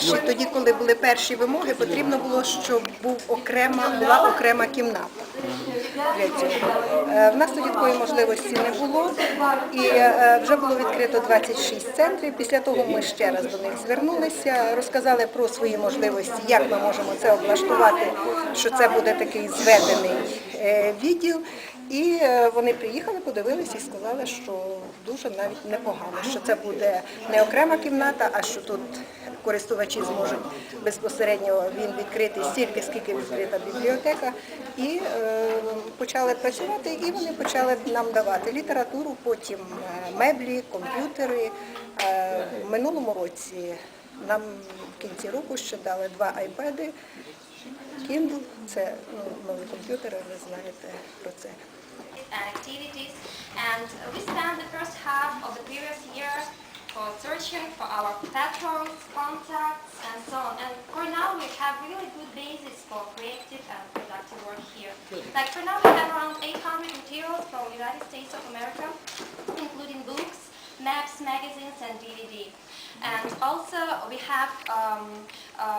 перші, тоді, коли були перші вимоги, потрібно було, щоб був окрема, була окрема кімната. Е, В нас тоді такої можливості не було, і е, вже було відкрито 26 центрів. Після того ми ще раз до них звернулися, розказали про свої можливості, як ми можемо це облаштувати, що це буде такий зведений е, відділ. І е, вони приїхали, подивилися і сказали, що дуже навіть непогано, що це буде не окрема кімната, а що тут користувачі зможуть безпосередньо він відкрити стільки, скільки відкрита бібліотека. І е, почали працювати, і вони почали нам давати літературу, потім е, меблі, комп'ютери. Е, в минулому році нам в кінці року ще дали два айпеди. Kindle – це ну, нові комп'ютери, ви знаєте про це. and activities. And we spent the first half of the previous year for searching for our patrons, contacts, and so on. And for now, we have really good basis for creative and productive work here. Like for now, we have around 800 materials from United States of America, including books, maps, magazines, and DVD. And also, we have um, uh,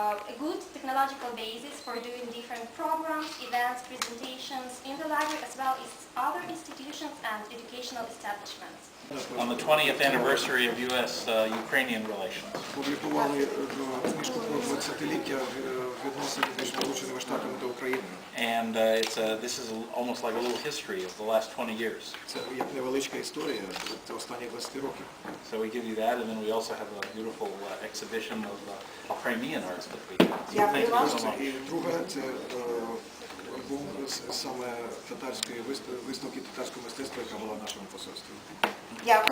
a good technological basis for doing different programs, events, presentations in the library as well as other institutions and educational establishments. on the 20th anniversary of U.S.-Ukrainian uh, relations. Публікували е, книжку про 20-ліття відносин між Сполученими Штатами та Україною. And uh, it's a, this is almost like a little history of the last 20 years. Це як невеличка історія це останні 20 років. So we give you that, and then we also have a beautiful uh, exhibition of uh, Crimean arts that we have. So Yeah, thank you so much. І друге це е, альбом саме татарської вист- виставки татарського мистецтва, яка була в нашому посольстві.